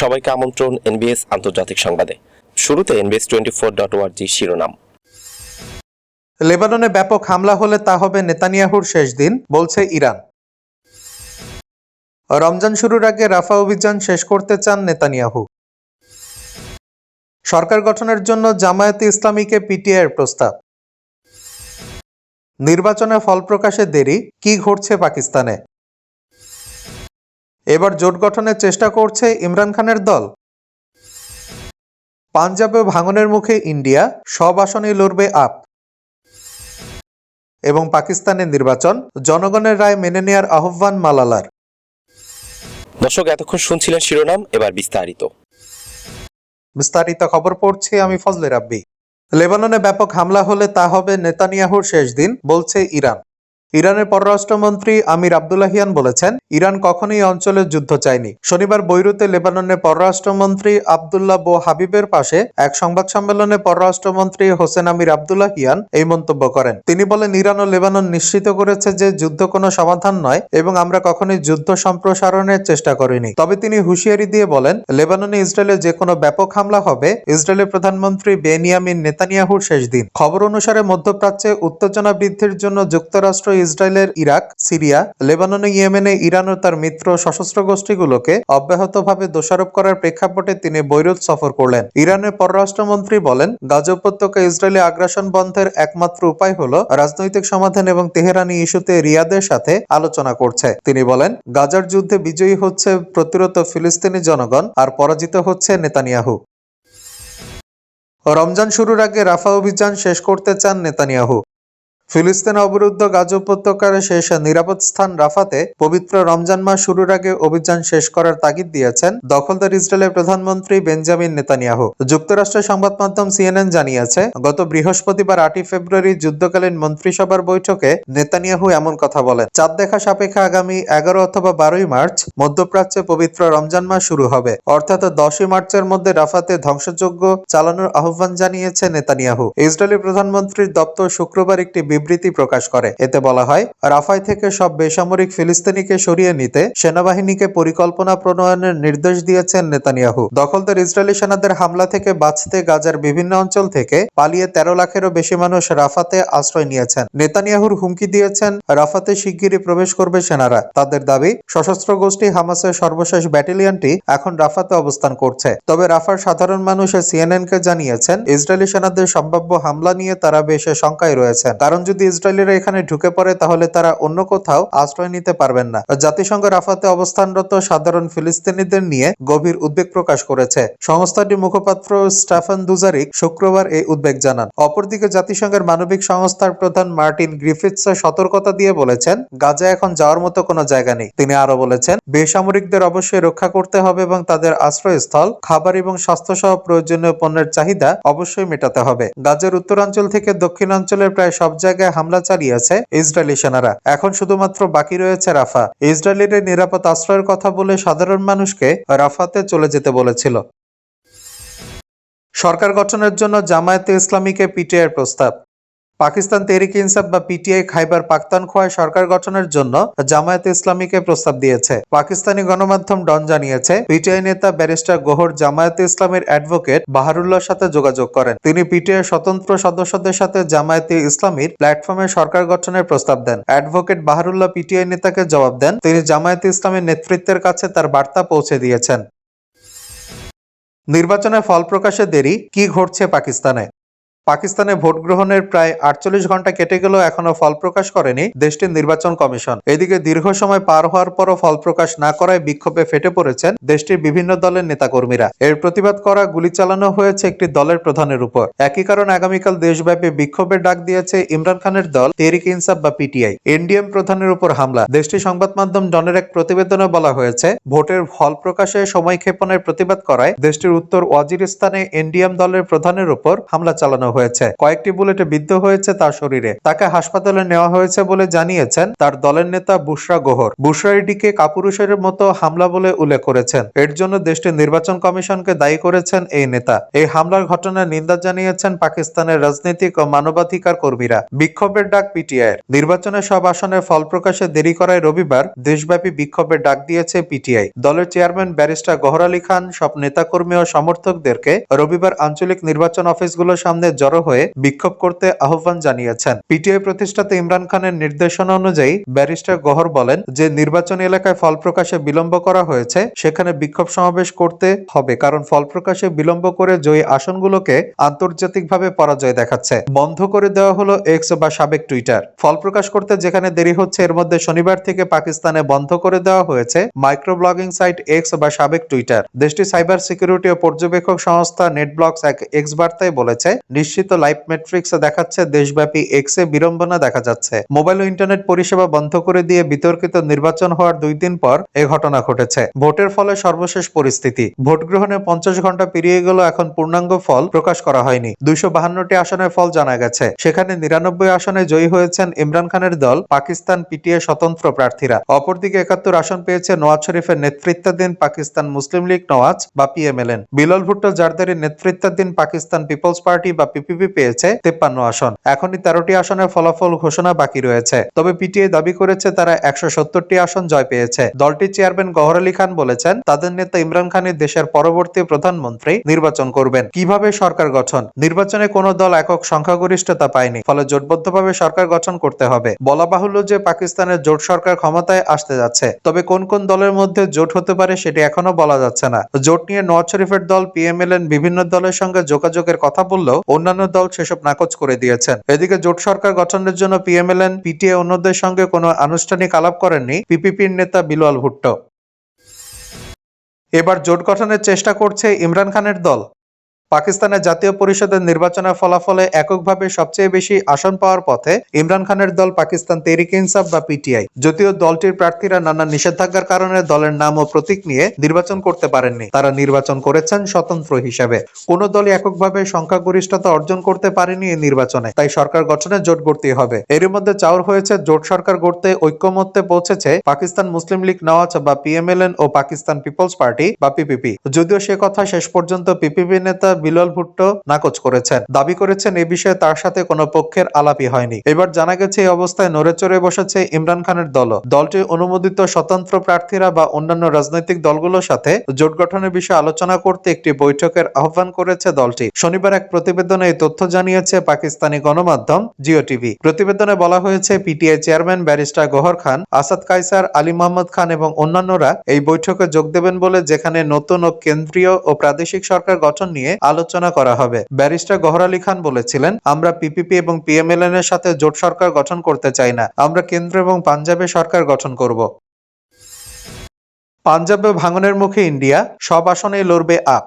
সবাইকে আমন্ত্রণ এনবিএস আন্তর্জাতিক সংবাদে। শুরুতে এনবিএস টোয়েন্টি ফোর ডট ওয়ার্জি শিরোনাম। লেবাননে ব্যাপক হামলা হলে তা হবে নেতানিয়াহুর শেষ দিন, বলছে ইরান। রমজান শুরুর আগে রাফা অভিযান শেষ করতে চান নেতানিয়াহু। সরকার গঠনের জন্য জামায়াতে ইসলামীকে পিটিআইয়ের প্রস্তাব। নির্বাচনে ফল প্রকাশে দেরি, কি ঘটছে পাকিস্তানে? এবার জোট গঠনের চেষ্টা করছে ইমরান খানের দল। পাঞ্জাবে ভাঙনের মুখে ইন্ডিয়া সব আসনেই লড়বে আপ। এবং পাকিস্তানের নির্বাচন জনগণের রায় মেনে নেয়ার আহ্বান মালালার। দর্শক এতক্ষণ শুনছিলেন শিরোনাম এবার বিস্তারিত। বিস্তারিত খবর পড়ছি আমি ফজলে রাব্বি। লেবাননে ব্যাপক হামলা হলে তা হবে নেতানিয়াহুর শেষ দিন বলছে ইরান। ইরানের পররাষ্ট্রমন্ত্রী আমির আবদুল্লাহিয়ান বলেছেন, ইরান কখনোই অঞ্চলে যুদ্ধ চায়নি। শনিবার বৈরুতে লেবাননের পররাষ্ট্রমন্ত্রী আবদুল্লাহ বো হাবিবের পাশে এক সংবাদ সম্মেলনে পররাষ্ট্রমন্ত্রী হোসেন আমির আবদুল্লাহিয়ান এই মন্তব্য করেন। তিনি বলেন, ইরান ও লেবানন নিশ্চিত করেছে যে যুদ্ধ কোনো সমাধান নয় এবং আমরা কখনোই যুদ্ধ সম্প্রসারণের চেষ্টা করিনি। তবে তিনি হুঁশিয়ারি দিয়ে বলেন, লেবাননে ইসরায়েলে যে কোনো ব্যাপক হামলা হবে, ইসরায়েলের প্রধানমন্ত্রী বেনিয়ামিন নেতানিয়াহুর শেষ দিন। খবর অনুসারে মধ্যপ্রাচ্যে উত্তেজনা বৃদ্ধির জন্য যুক্তরাষ্ট্র ইসরায়েলের ইরাক, সিরিয়া, লেবাননে, ইয়েমেনে, ইরান ও তার মিত্র সশস্ত্র গোষ্ঠীগুলোকে অব্যাহতভাবে দোষারোপ করার প্রেক্ষাপটে তিনি বৈরুত সফর করলেন। ইরানের পররাষ্ট্রমন্ত্রী বলেন, গাজা উপত্যকা ইসরায়েলি আগ্রাসন বন্ধের একমাত্র উপায় হল রাজনৈতিক সমাধান এবং তেহরানি ইস্যুতে রিয়াদের সাথে আলোচনা করছে। তিনি বলেন, গাজার যুদ্ধে বিজয়ী হচ্ছে প্রতিরত ফিলিস্তিনি জনগণ, আর পরাজিত হচ্ছে নেতানিয়াহু। রমজান শুরুর আগে রাফা অভিযান শেষ করতে চান নেতানিয়াহু। ফিলিস্তিন অবরুদ্ধ গাজা উপত্যকার শেষ নিরাপদ স্থান রাফাতে পবিত্র রমজান মাস শুরুর আগে অভিযান শেষ করার তাগিদ দিয়েছেন দখলদার ইসরায়েলের প্রধানমন্ত্রী বেঞ্জামিন নেতানিয়াহু। যুক্তরাষ্ট্রের সংবাদ মাধ্যম সিএনএন জানিয়েছে, গত বৃহস্পতিবার আটই ফেব্রুয়ারি যুদ্ধকালীন মন্ত্রিসভার বৈঠকে নেতানিয়াহু এমন কথা বলেন, চাঁদ দেখা সাপেক্ষে আগামী এগারো অথবা বারোই মার্চ মধ্যপ্রাচ্যে পবিত্র রমজান মাস শুরু হবে। অর্থাৎ দশই মার্চের মধ্যে রাফাতে ধ্বংসযজ্ঞ চালানোর আহ্বান জানিয়েছে নেতানিয়াহু। ইসরায়েলি প্রধানমন্ত্রীর দপ্তর শুক্রবার একটি বিবৃতি প্রকাশ করে। এতে বলা হয়, রাফায় থেকে সব বেসামরিক ফিলিস্তিনিকে সরিয়ে নিতে সেনাবাহিনীকে পরিকল্পনা প্রণয়নের নির্দেশ দিয়েছেন নেতানিয়াহু। দখলদার ইসরায়েলি সেনাদের হামলা থেকে বাঁচতে গাজার বিভিন্ন অঞ্চল থেকে পালিয়ে তেরো লাখেরও বেশি মানুষ রাফাতে আশ্রয় নিয়েছেন। নেতানিয়াহুর হুমকি দিয়েছেন, রাফাতে শিগগিরই প্রবেশ করবে সেনারা। তাদের দাবি, সশস্ত্র গোষ্ঠী হামাসের সর্বশেষ ব্যাটালিয়নটি এখন রাফাতে অবস্থান করছে। তবে রাফার সাধারণ মানুষ সিএনএন কে জানিয়েছেন, ইসরায়েলি সেনাদের সম্ভাব্য হামলা নিয়ে তারা বেশ শঙ্কায় রয়েছেন। কারণ যদি ইসরায়েলিরা এখানে ঢুকে পড়ে, তাহলে তারা অন্য কোথাও আশ্রয় নিতে পারবেন না। জাতিসংঘ রাফাতে অবস্থানরত সাধারণ ফিলিস্তিনিদের নিয়ে গভীর উদ্বেগ প্রকাশ করেছে। সংস্থাটির মুখপাত্র স্টাফান দুজারিক শুক্রবার এই উদ্বেগ জানান। অপরদিকে জাতিসংঘের মানবিক সংস্থার প্রধান মার্টিন গ্রিফিথস সতর্কতা দিয়ে বলেছেন, গাজা এখন যাওয়ার মতো কোনো জায়গা নেই। তিনি আরও বলেছেন, বেসামরিকদের অবশ্যই রক্ষা করতে হবে এবং তাদের আশ্রয়স্থল, খাবার এবং স্বাস্থ্যসহ প্রয়োজনীয় পণ্যের চাহিদা অবশ্যই মেটাতে হবে। গাজার উত্তরাঞ্চল থেকে দক্ষিণাঞ্চলের প্রায় সব জায়গায় হামলা চালিয়েছে ইসরায়েলি সেনারা। এখন শুধুমাত্র বাকি রয়েছে রাফা। ইসরায়েলের নিরাপদ আশ্রয়ের কথা বলে সাধারণ মানুষকে রাফাতে চলে যেতে বলেছিল। সরকার গঠনের জন্য জামায়াতে ইসলামীকে পিটিআইয়ের প্রস্তাব। পাকিস্তান তেহরিক ইনসাফ বা পিটিআই খাইবার পাখতানখোয়ায় সরকার গঠনের জন্য জামায়াতে ইসলামীকে প্রস্তাব দিয়েছে। পাকিস্তানি গণমাধ্যম ডন জানিয়েছে, পিটিআই নেতা ব্যারিস্টার গোহর জামায়াতে ইসলামের অ্যাডভোকেট বাহারুল্লাহর সাথে যোগাযোগ করেন। তিনি পিটিআই স্বতন্ত্র সদস্যদের সাথে জামায়াতে ইসলামীর প্ল্যাটফর্মে সরকার গঠনের প্রস্তাব দেন। অ্যাডভোকেট বাহারুল্লাহ পিটিআই নেতাকে জবাব দেন, তিনি জামায়াতে ইসলামের নেতৃত্বের কাছে তার বার্তা পৌঁছে দিয়েছেন। নির্বাচনের ফল প্রকাশে দেরি, কি ঘটছে পাকিস্তানে? পাকিস্তানে ভোট গ্রহণের প্রায় আটচল্লিশ ঘণ্টা কেটে গেলেও এখনও ফল প্রকাশ করেনি দেশটির নির্বাচন কমিশন। এদিকে দীর্ঘ সময় পার হওয়ার পরও ফল প্রকাশ না করায় বিক্ষোভে ফেটে পড়েছেন দেশটির বিভিন্ন দলের নেতাকর্মীরা। এর প্রতিবাদ করা গুলি চালানো হয়েছে একটি দলের প্রধানের উপর। একই কারণ আগামীকাল দেশব্যাপী বিক্ষোভের ডাক দিয়েছে ইমরান খানের দল, তেরিক ইনসাফ বা পিটিআই। এনডিএম প্রধানের উপর হামলা। দেশটির সংবাদ মাধ্যম ডনের এক প্রতিবেদনে বলা হয়েছে, ভোটের ফল প্রকাশে সময় ক্ষেপণের প্রতিবাদ করায় দেশটির উত্তর ওয়াজিরিস্তানে এনডিএম দলের প্রধানের উপর হামলা চালানো হয়েছে। কয়েকটি বুলেটে বিদ্ধ হয়েছে তার শরীরে। তাকে হাসপাতালে নেওয়া হয়েছে বলে জানিয়েছেন তার দলের নেতা বুশরা গোহর। বুশরা এটিকে কাপুরুষের মতো হামলা বলে উল্লেখ করেছেন। এর জন্য দেশটির নির্বাচন কমিশনকে দায়ী করেছেন এই নেতা। এই হামলার ঘটনার নিন্দা জানিয়েছেন পাকিস্তানের রাজনৈতিক ও মানবাধিকার কর্মীরা। বিক্ষোভের ডাক পিটিআই নির্বাচনের সব আসনের ফল প্রকাশে দেরি করায় রবিবার দেশব্যাপী বিক্ষোভের ডাক দিয়েছে পিটিআই। দলের চেয়ারম্যান ব্যারিস্টার গহর আলী খান, সব নেতাকর্মী ও সমর্থকদেরকে রবিবার আঞ্চলিক নির্বাচন অফিসগুলোর সামনে জড়ো হয়ে বিক্ষোভ করতে আহ্বান জানিয়েছেন। পিটিআই প্রতিষ্ঠাতা ইমরান খানের নির্দেশনা অনুযায়ী ব্যারিস্টার গহর বলেন যে, নির্বাচন এলাকায় ফল প্রকাশে বিলম্ব করা হয়েছে, সেখানে বিক্ষোভ সমাবেশ করতে হবে কারণ ফল প্রকাশে বিলম্ব করে জয়ী আসনগুলোকে আন্তর্জাতিকভাবে পরাজয় দেখাচ্ছে। বন্ধ করে দেওয়া হলো এক্স বা সাবেক টুইটার। ফল প্রকাশ করতে যেখানে দেরি হচ্ছে, এর মধ্যে শনিবার থেকে পাকিস্তানে বন্ধ করে দেওয়া হয়েছে মাইক্রো ব্লগিং সাইট এক্স বা সাবেক টুইটার। দেশটি সাইবার সিকিউরিটি ও পর্যবেক্ষক সংস্থা নেটব্লকস এক এক্স বার্তায় বলেছে, নিশ্চিত লাইভ মেট্রিক্স দেখাচ্ছে দেশব্যাপী এক্সে বিড়ম্বনা দেখা যাচ্ছে। মোবাইল ও ইন্টারনেট পরিষেবা বন্ধ করে দিয়ে বিতর্কিত নির্বাচন হওয়ার দুই দিন পর এ ঘটনা ঘটেছে। ভোটের ফলে সর্বশেষ পরিস্থিতি। ভোট গ্রহণে পঞ্চাশ ঘণ্টা পেরিয়ে গেল, এখন পূর্ণাঙ্গ ফল প্রকাশ করা হয়নি। দুইশো বাহান্নটি আসনের ফল জানা গেছে। সেখানে নিরানব্বই আসনে জয়ী হয়েছেন ইমরান খানের দল, পাকিস্তান পিটিএ স্বতন্ত্র প্রার্থীরা। অপরদিকে একাত্তর আসন পেয়েছে নওয়াজ শরীফের নেতৃত্বাধীন পাকিস্তান মুসলিম লীগ নওয়াজ বা পিএমএলএন বিলল ভুট্টো জারদারির নেতৃত্বাধীন পাকিস্তান পিপলস পার্টি বা পিপিপি পেয়েছে তেপ্পান্ন আসন। এখনই তেরোটি আসনের ফলাফল ঘোষণা বাকি রয়েছে। তবে পিটিএ দাবি করেছে তারা একশো সত্তরটি আসন জয় পেয়েছে। দলটির চেয়ারম্যান গহর আলী খান বলেছেন, তাদের নেতা ইমরান খানই দেশের পরবর্তী প্রধানমন্ত্রী নির্বাচন করবেন। কীভাবে সরকার গঠন? নির্বাচনে কোনো দল একক সংখ্যাগরিষ্ঠতা পায়নি, ফলে জোটবদ্ধভাবে সরকার গঠন করতে হবে। বলা বাহুল্য যে পাকিস্তানের জোট সরকার ক্ষমতায় আসতে যাচ্ছে, তবে কোন কোন দলের মধ্যে জোট হতে পারে সেটি এখনও বলা যাচ্ছে না। জোট নিয়ে নওয়াজ শরীফের দল, পিএমএলএন বিভিন্ন দলের সঙ্গে যোগাযোগের কথা বললেও অন্যান্য দল সেসব নাকচ করে দিয়েছেন। এদিকে জোট সরকার গঠনের জন্য পিএমএলএন, পিটিএ অন্যদের সঙ্গে কোনো আনুষ্ঠানিক আলাপ করেননি পিপিপির নেতা বিলোয়াল ভুট্টো। এবার জোট গঠনের চেষ্টা করছে ইমরান খানের দল। পাকিস্তানের জাতীয় পরিষদের নির্বাচনের ফলাফলে এককভাবে সবচেয়ে বেশি আসন পাওয়ার পথে ইমরান খানের দল পাকিস্তান তেহরিক ইনসাফ বা পিটিআই। যদিও দলটির প্রার্থীরা নানা নিষেধাজ্ঞার কারণে দলের নাম ও প্রতীক নিয়ে নির্বাচন করতে পারেননি, তারা নির্বাচন করেছেন স্বতন্ত্র হিসেবে। কোন দলই এককভাবে সংখ্যাগরিষ্ঠতা অর্জন করতে পারেনি এই নির্বাচনে, তাই সরকার গঠনে জোট গড়তে হবে। এর মধ্যে চাউর হয়েছে জোট সরকার গড়তে ঐক্যমত্যে পৌঁছেছে পাকিস্তান মুসলিম লীগ নওয়াজ বা পিএমএলএন ও পাকিস্তান পিপলস পার্টি বা পিপিপি। যদিও সে কথা শেষ পর্যন্ত পিপিপি নেতা বিলাল ভুট্টো নাকচ করেছেন। দাবি করেছেন এ বিষয়ে তার সাথে কোনো পক্ষের আলাপই হয়নি। এবার জানা গেছে এই অবস্থায় নড়ে চড়ে বসেছে ইমরান খানের দল। দলটির অনুমোদিত স্বতন্ত্র প্রার্থীরা বা অন্যান্য রাজনৈতিক দলগুলোর সাথে জোট গঠনের বিষয়ে আলোচনা করতে একটি বৈঠকের আহ্বান করেছে দলটি। শনিবার এক প্রতিবেদনে এই তথ্য জানিয়েছে পাকিস্তানি গণমাধ্যম জিও টিভি। প্রতিবেদনে বলা হয়েছে, PTI chairman barrister Gohar Khan, Asad Qaiser Ali Mohammad Khan এবং অন্যান্যরা এই বৈঠকে যোগ দেবেন বলে যেখানে নতুন ও কেন্দ্রীয় ও প্রাদেশিক সরকার গঠন নিয়ে আলোচনা করা হবে। ব্যারিস্টার গহর আলী খান বলেছিলেন, আমরা পিপিপি এবং পিএমএলএন এর সাথে জোট সরকার গঠন করতে চাই না, আমরা কেন্দ্র এবং পাঞ্জাবে সরকার গঠন করব। পাঞ্জাবে ভাঙনের মুখে ইন্ডিয়া, সব আসনে লড়বে আপ।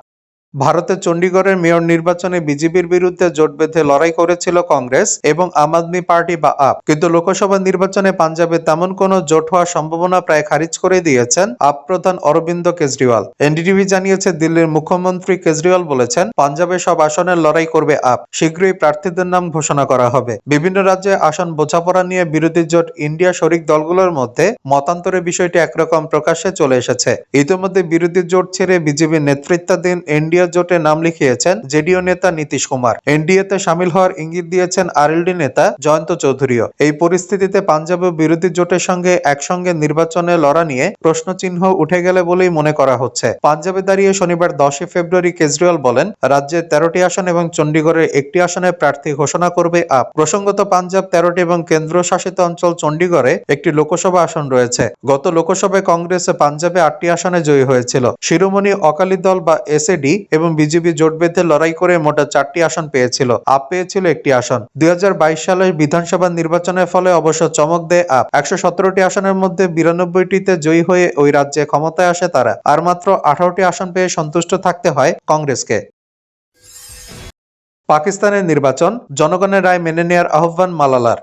ভারতের চণ্ডীগড়ের মেয়র নির্বাচনে বিজেপির বিরুদ্ধে জোট বেঁধে লড়াই করেছিল কংগ্রেস এবং আম আদমি পার্টি বা আপ। কিন্তু লোকসভা নির্বাচনে পাঞ্জাবে তেমন কোনো জোট হওয়ার সম্ভাবনা প্রায় খারিজ করে দিয়েছেন আপ প্রধান অরবিন্দ কেজরিওয়াল। এনডিটিভি জানিয়েছে দিল্লির মুখ্যমন্ত্রী কেজরিওয়াল বলেছেন, পাঞ্জাবে সব আসনের লড়াই করবে আপ। শীঘ্রই প্রার্থীদের নাম ঘোষণা করা হবে। বিভিন্ন রাজ্যে আসন বোঝাপড়া নিয়ে বিরোধী জোট ইন্ডিয়া শরিক দলগুলোর মধ্যে মতান্তরের বিষয়টি একরকম প্রকাশ্যে চলে এসেছে। ইতিমধ্যে বিরোধী জোট ছেড়ে বিজেপির নেতৃত্বাধীন এনডিএ জোটে নাম লিখিয়েছেন জেডিও নেতা নীতিশ কুমার। এনডিএতে সামিল হওয়ার ইঙ্গিত দিয়েছেন আরএলডি নেতা জয়ন্ত চৌধুরীও। এই পরিস্থিতিতে পাঞ্জাবে বিরোধী জোটের সঙ্গে একসঙ্গে নির্বাচনে লড়া নিয়ে প্রশ্নচিহ্ন উঠে গেলে বলেই মনে করা হচ্ছে। পাঞ্জাবে দাঁড়িয়ে শনিবার দশই ফেব্রুয়ারি কেজরিওয়াল বলেন, রাজ্যে তেরোটি আসন এবং চণ্ডীগড়ের একটি আসনে প্রার্থী ঘোষণা করবে আপ। প্রসঙ্গত পাঞ্জাব তেরোটি এবং কেন্দ্রশাসিত অঞ্চল চণ্ডীগড়ে একটি লোকসভা আসন রয়েছে। গত লোকসভায় কংগ্রেস পাঞ্জাবে আটটি আসনে জয়ী হয়েছিল। শিরোমণি অকালি দল বা এসএডি এবং বিজেপি জোট বেঁধে লড়াই করে মোটা চারটি আসন পেয়েছিল। আপ পেয়েছিল একটি আসন। দুই হাজার বাইশ সালের বিধানসভা নির্বাচনের ফলে অবশ্য চমক দেয় আপ। একশো সতেরোটি আসনের মধ্যে বিরানব্বইটিতে জয়ী হয়ে ওই রাজ্যে ক্ষমতায় আসে তারা। আর মাত্র আঠারোটি আসন পেয়ে সন্তুষ্ট থাকতে হয় কংগ্রেসকে। পাকিস্তানের নির্বাচন, জনগণের রায় মেনে নেয়ার আহ্বান মালালার।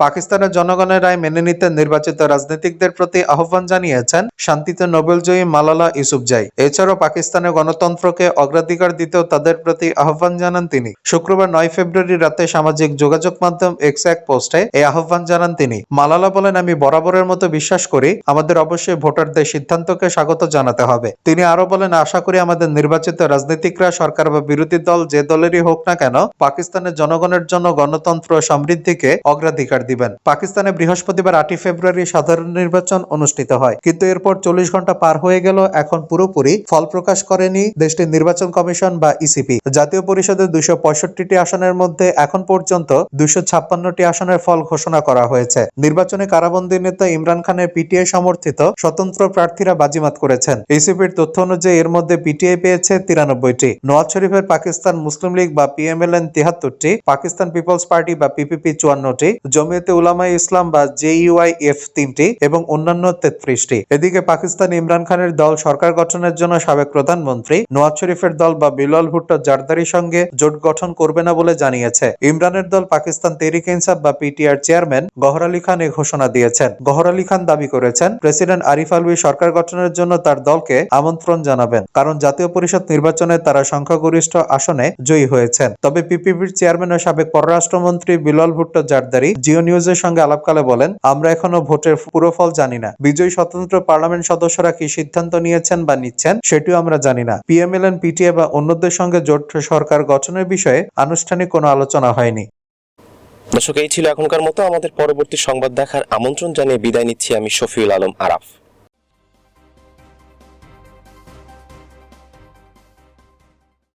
পাকিস্তানের জনগণের রায় মেনে নিতে নির্বাচিত রাজনীতিকদের প্রতি আহ্বান জানিয়েছেন শান্তিতে নোবেলজয়ী মালালা ইউসুফজাই এছাড়াও পাকিস্তানের গণতন্ত্রকে অগ্রাধিকার দিতেও তাদের প্রতি আহ্বান জানান তিনি। শুক্রবার নয় ফেব্রুয়ারি রাতে সামাজিক যোগাযোগ মাধ্যম এক্স এক পোস্টে এই আহ্বান জানান তিনি। মালালা বলেন, আমি বরাবরের মতো বিশ্বাস করি, আমাদের অবশ্যই ভোটারদের সিদ্ধান্তকে স্বাগত জানাতে হবে। তিনি আরও বলেন, আশা করি আমাদের নির্বাচিত রাজনীতিকরা সরকার বা বিরোধী দল যে দলেরই হোক না কেন, পাকিস্তানের জনগণের জন্য গণতন্ত্র সমৃদ্ধিকে অগ্রাধিকার দিবেন। পাকিস্তানে বৃহস্পতিবার আটই ফেব্রুয়ারি সাধারণ নির্বাচন অনুষ্ঠিত হয়। কিন্তু এরপর চল্লিশ ঘণ্টা পার হয়ে গেল, এখন পুরোপুরি ফল প্রকাশ করেনি দেশটির নির্বাচন কমিশন বা ইসিপি। জাতীয় পরিষদের পঁয়ষট্টিটি আসনের মধ্যে এখন পর্যন্ত দুইশো ছাপ্পান্নটি আসনের ফল ঘোষণা করা হয়েছে। নির্বাচনে কারাবন্দী নেতা ইমরান খানের পিটিআই সমর্থিত স্বতন্ত্র প্রার্থীরা বাজিমাত করেছেন। ইসিপির তথ্য অনুযায়ী এর মধ্যে পিটিআই পেয়েছে তিরানব্বইটি। নওয়াজ শরীফের পাকিস্তান মুসলিম লীগ বা পিএমএলএন তিহাত্তরটি, পাকিস্তান পিপলস পার্টি বা পিপিপি চুয়ান্নটি জমিয়তে উলামায়ে ইসলাম বা জেইউআই এফ তিনটি এবং অন্যান্য তেত্রিশটি। এদিকে পাকিস্তান ইমরান খানের দল সরকার গঠনের জন্য সাবেক প্রধানমন্ত্রী নওয়াজ শরীফের দল বা বিলাল ভুট্টো জারদারির সঙ্গে জোট গঠন করবে না বলে জানিয়েছে। ইমরানের দল পাকিস্তান তেহরিক ইনসাফ বা পিটিআর চেয়ারম্যান গহর আলী খান এই ঘোষণা দিয়েছেন। গহর আলী খান দাবি করেছেন, প্রেসিডেন্ট আরিফ আলভি সরকার গঠনের জন্য তার দলকে আমন্ত্রণ জানাবেন, কারণ জাতীয় পরিষদ নির্বাচনে তারা সংখ্যাগরিষ্ঠ আসনে জয়ী হয়েছেন। তবে পিপিপির চেয়ারম্যান ও সাবেক পররাষ্ট্রমন্ত্রী বিলাল ভুট্টো জারদারি জিও নিউজের সঙ্গে আলাপকালে বলেন, আমরা এখনও ভোটের পুরো ফল জানি না। বিজয়ী স্বতন্ত্র পার্লামেন্ট সদস্যরা কি সিদ্ধান্ত নিয়েছেন বা নিচ্ছেন, সেটিও আমরা জানি না। পিএমএলএন, পিটিএ বা অন্যদের সঙ্গে জোট সরকার গঠনের বিষয়ে আনুষ্ঠানিক কোনো আলোচনা হয়নি। দর্শক, এই ছিল এখনকার মতো। আমাদের পরবর্তী সংবাদ দেখার আমন্ত্রণ জানিয়ে বিদায় নিচ্ছি আমি শফিউল আলম আরাফ।